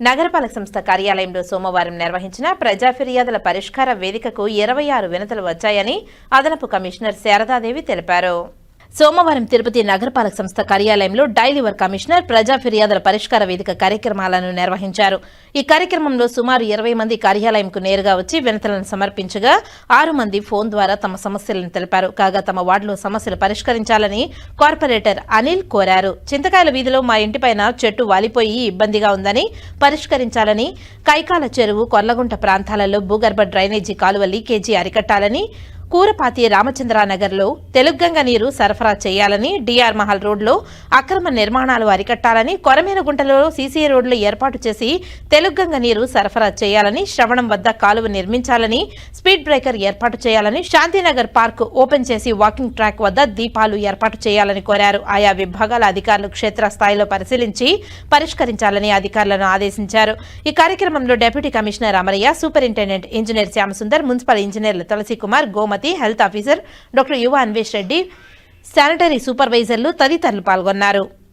నగరపాలక సంస్థ కార్యాలయంలో సోమవారం నిర్వహించిన ప్రజా ఫిర్యాదుల పరిష్కార వేదికకు ఇరవై ఆరు వినతులు వచ్చాయని అదనపు కమిషనర్ శారదాదేవి తెలిపారు. సోమవారం తిరుపతి నగరపాలక సంస్థ కార్యాలయంలో డైలీ కమిషనర్ ప్రజా ఫిర్యాదుల పరిష్కార వేదిక కార్యక్రమాలను నిర్వహించారు. ఈ కార్యక్రమంలో సుమారు ఇరవై మంది కార్యాలయంకు నేరుగా వచ్చి వినతులను సమర్పించగా ఆరు మంది ఫోన్ ద్వారా తమ సమస్యలను తెలిపారు. కాగా తమ వార్డులో సమస్యలు పరిష్కరించాలని కార్పొరేటర్ అనిల్ కోరారు. చింతకాయల వీధిలో మా ఇంటిపైన చెట్టు వాలిపోయి ఇబ్బందిగా ఉందని పరిష్కరించాలని కైకాల చెరువు కొర్లగుంట ప్రాంతాలలో భూగర్భ డ్రైనేజీ కాలువ లీకేజీ అరికట్టాలని కూరపాతి రామచంద్రానగర్లో తెలుగ్గంగ నీరు సరఫరా చేయాలని డిఆర్ మహల్ రోడ్లో అక్రమ నిర్మాణాలు అరికట్టాలని కొరమేనగుంటలో సీసీ రోడ్లు ఏర్పాటు చేసి తెలుగ్గంగ నీరు సరఫరా చేయాలని శ్రవణం వద్ద కాలువ నిర్మించాలని స్పీడ్ బ్రేకర్ ఏర్పాటు చేయాలని శాంతినగర్ పార్క్ ఓపెన్ చేసి వాకింగ్ ట్రాక్ వద్ద దీపాలు ఏర్పాటు చేయాలని కోరారు. ఆయా విభాగాల అధికారులు క్షేత్రస్థాయిలో పరిశీలించి పరిష్కరించాలని అధికారులను ఆదేశించారు. ఈ కార్యక్రమంలో deputy commissioner Amarayya superintendent engineer Shyamasundar municipal ఇంజనీర్లు Tulasi Kumar Gomathi health officer doctor Yuva Anvesh Reddy sanitary సూపర్వైజర్లు తదితరులు పాల్గొన్నారు.